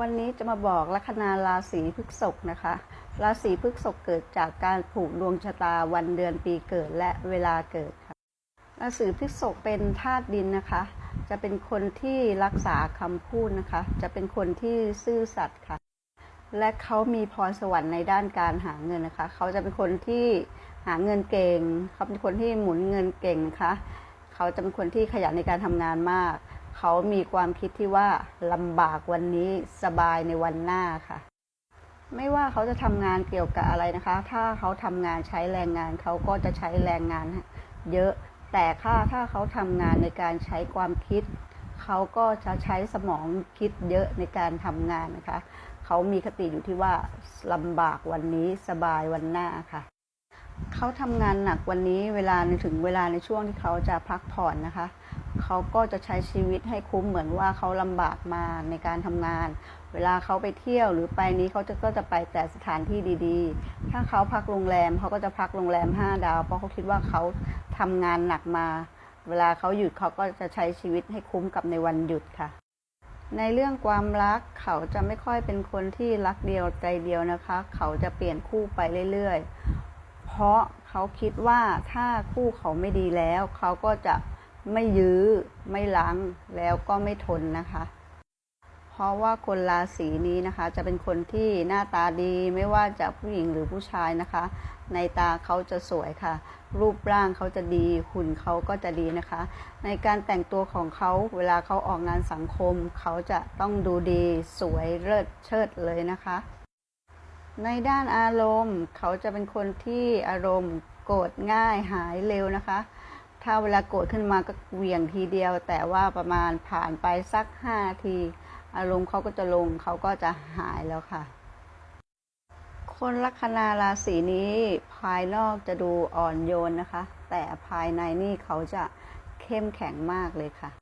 วันนี้จะมาบอกลัคนาราศีพฤษภนะคะ ราศีพฤษภเกิดจากการผูกดวงชะตาวันเดือนปีเกิดและเวลาเกิดค่ะ ราศีพฤษภเป็นธาตุดินนะคะ จะเป็นคนที่รักษาคำพูดนะคะ จะเป็นคนที่ซื่อสัตย์ค่ะ และเขามีพรสวรรค์ในด้านการหาเงินนะคะ เขาจะเป็นคนที่หาเงินเก่ง เขาเป็นคนที่หมุนเงินเก่งนะคะ เขาจะเป็นคนที่ขยันในการทำงานมาก เขามีความคิดที่ว่าลำบากวันนี้สบายในวันหน้าค่ะ ไม่ว่าเขาจะทำงานเกี่ยวกับอะไรนะคะ ถ้าเขาทำงานใช้แรงงานเขาก็จะใช้แรงงาน เยอะแต่ถ้าถ้าเขาทำงานในการใช้ความคิด เขาก็จะใช้สมองคิดเยอะในการทำงานนะคะ เขามีคติอยู่ที่ว่าลำบากวันนี้สบายวันหน้าค่ะ เขาทำงานหนักวันนี้เวลาถึงเวลาในช่วงที่เขาจะพักผ่อนนะคะ เขาก็จะใช้ชีวิตให้คุ้มเหมือนว่าเขาลำบากมาในการทำงาน เวลาเขาไปเที่ยวหรือไปนี้เขาจะก็จะไปแต่สถานที่ดีๆ ถ้าเขาพักโรงแรมเขาก็จะพักโรงแรม5ดาว เพราะเขาคิดว่าเขาทำงานหนักมา เวลาเขาหยุดเขาก็จะใช้ชีวิตให้คุ้มกับในวันหยุดค่ะในเรื่องความรักเขาจะไม่ค่อยเป็นคนที่รักเดียวใจเดียวนะคะ เขาจะเปลี่ยนคู่ไปเรื่อยๆ เพราะเขาคิดว่าถ้าคู่เขาไม่ดีแล้ว เขาก็จะไม่ยื้อไม่ลังแล้วก็ไม่ทนนะคะ เพราะว่าคนราศีนี้นะคะ จะเป็นคนที่หน้าตาดีไม่ว่าจะผู้หญิงหรือผู้ชายนะคะ ในตาเขาจะสวยค่ะ รูปร่างเขาจะดีหุ่นเขาก็จะดีนะคะ ในการแต่งตัวของเขาเวลาเขาออกงานสังคม เขาจะต้องดูดีสวยเลิศเชิดเลยนะคะ ในด้านอารมณ์เขาจะเป็นคนที่อารมณ์โกรธง่ายหายเร็วนะคะ ถ้าเวลาโกรธขึ้นมาก็เหวี่ยงทีเดียว แต่ว่าประมาณผ่านไปสักห้าที อารมณ์เขาก็จะลงเขาก็จะหายแล้วค่ะ คนลัคนาราศีนี้ภายนอกจะดูอ่อนโยนนะคะ แต่ภายในนี่เขาจะเข้มแข็งมากเลยค่ะ